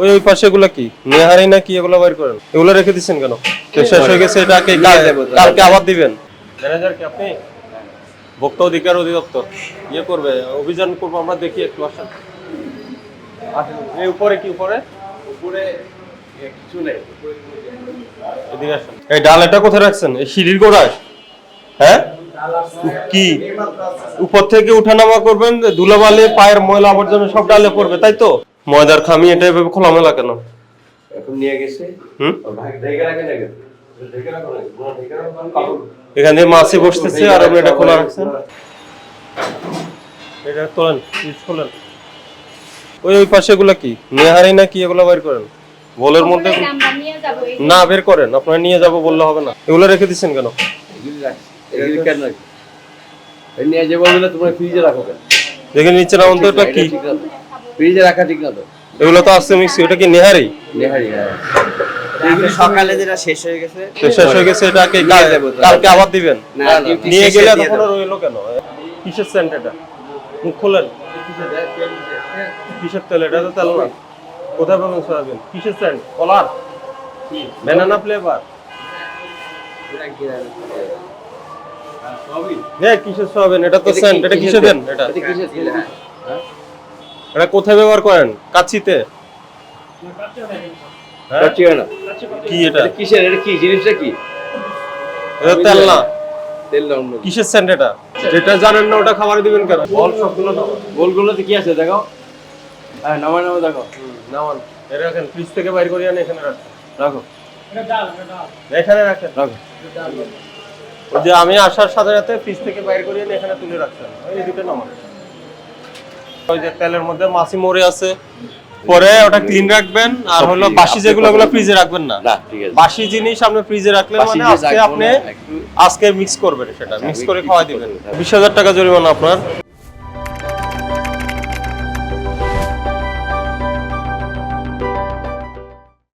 ওই ওই পাশে এগুলো কি? নেহারি না কি এগুলো বাইর করেন? এগুলো রেখে দিচ্ছেন কেন? শেষ হয়ে গেছে এটা কে- কাল- কালকে আবার দিবেন? ম্যানেজার কি আপনি? ভোক্তা অধিকার অধিদপ্তর। ইয়ে করবে অভিযান করব আমরা দেখি একটু আসেন। এই উপরে কি উপরে? উপরে এদিকে এই ডাল এটা কোথায় রাখছেন? এই সিঁড়ির গোড়ায়? হ্যাঁ? কি? উপর থেকে উঠানামা করবেন ধুলাবালি পায়ের ময়লা আবর্জনা সব ডালে পড়বে তাই তো? ময়দার খামি এটা এভাবে খোলামেলা কেন? এখন নিয়ে গেছে। হুম? এখানে মাছি বসতেছে আর আপনি এটা খোলা রাখছেন। এটা তোলেন খোলেন ওই ওই পাশে এগুলা কি? নেহারি না কি এগুলো বের করেন? বলের মধ্যে আমরা নিয়ে যাব এই না বের করেন। আপনারা নিয়ে যাব বললে হবে না। এগুলো রেখে দিচ্ছেন কেন? নিয়ে যে তোমরা ফ্রিজে রাখো কেন? দেখে নিচে নাম তো এটা কি। ফ্রিজে রাখা ঠিক না তো? এগুলো তো আছে মিক্সি এটা কি নেহারি? নেহারি হ্যাঁ। সকালে যেটা শেষ হয়ে গেছে শেষ হয়ে গেছে এটা তো। কালকে আবার দিবেন? নিয়ে গেলে তখন রইল কেন? কিসের সেন্ট এটা? মুখ খোলেন? কিসের তেল? এটা তো তেল না। কোথায় পাবেন সয়াবিন? কিসের সেন্ট কলার? ব্যানানা ফ্লেভার হ্যাঁ কিসের সয়াবিন? এটা তো সেন্ট এটা কিসে কিসের দেন? এটা। কিসের? হ্যাঁ? এটা কোথায় ব্যবহার করেন? কাচ্ছিতে হ্যাঁ? হয় না। কি এটা? কিসের? এটা কি? জিনিসটা কি? এটা তেল না। তেল না অন্য কিসের সেন্ট এটা? যেটা জানেন না ওটা খাবারে দিবেন কেন? বল সবগুলো নাও কি আছে? দেখো হ্যাঁ নামা নামা দেখো নামান। এটা রাখেন ফ্রিজ থেকে বাইর করে আনে এখানে রাখেন। রাখো। এখানে রাখেন। রাখো। ওই যে আমি আসার সাথে সাথে ফ্রিজ থেকে বাইর করে এনে এখানে তুলে রাখছেন। এই দুটো নামান। ওই যে তেলের মধ্যে মাছি মরে আছে। পরে ওটা ক্লিন রাখবেন আর হলো বাসি যেগুলো ওগুলো ফ্রিজে রাখবেন না। বাসি জিনিস আপনি ফ্রিজে রাখলে মানে আজকে আপনি আজকে মিক্স করবেন সেটা মিক্স করে খাওয়া খাওয়াই দিবেন। বিশ হাজার টাকা জরিমানা আপনার।